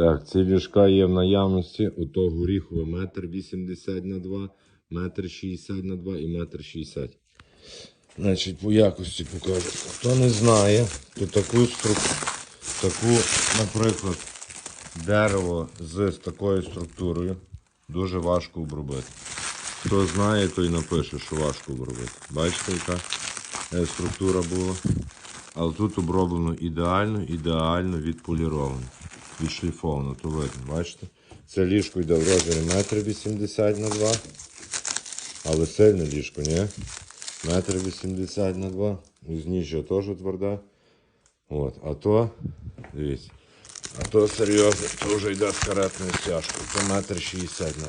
Так, ці ліжка є в наявності. Ото горіхове метр 80 на 2, метр 60 на 2 і метр 60. Значить, по якості покажу. Хто не знає, то таку структуру, таку, наприклад, дерево з такою структурою дуже важко обробити. Хто знає, той напише, що важко обробити. Бачите, яка е, структура була? Але тут оброблено ідеально, ідеально відполіровано, відшліфовано, то видно, бачите? Це ліжко йде в розмірі 1,80 на 2. Але сильне ліжко, ні? Метр 80 на 2. Узніжжя теж тверде. От, а то, дивіться, а то серйозно, то вже йде з каретною стяжкою. То метр 60 на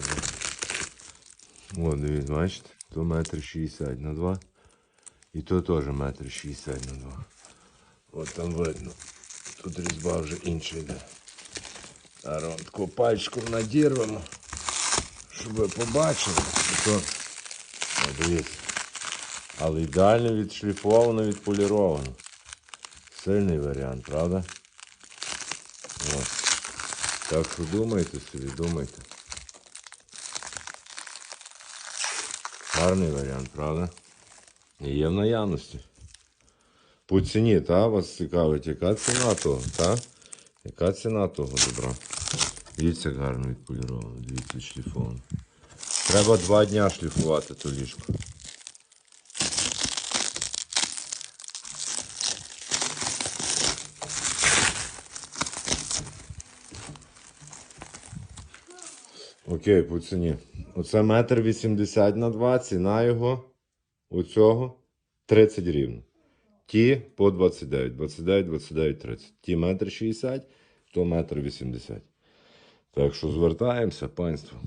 2. От, дивіться, бачите? То метр 60 на 2. І то теж метр 60 на 2. От там видно. Тут різьба вже інша йде. Зараз вам таку пальчиком надірвемо, щоб ви побачили. І то, о, дивіться. Але ідеально відшліфовано, відполіровано. Сильний варіант, правда? От. Так що думайте собі, думайте. Гарний варіант, правда? І є в наявності. По ціні, та? Вас цікавить, яка ціна того, та? Яка ціна того добра? Дивіться, як гарно відполіровано, дивіться, шліфовано. Треба два дня шліфувати ту ліжку. Окей, по ціні. Оце метр вісімдесят на два, ціна його у цього 30 рівно. Ті по 29, 29, 29, 30. Ті метр 60, то метр 80. Так що звертаємося, панство.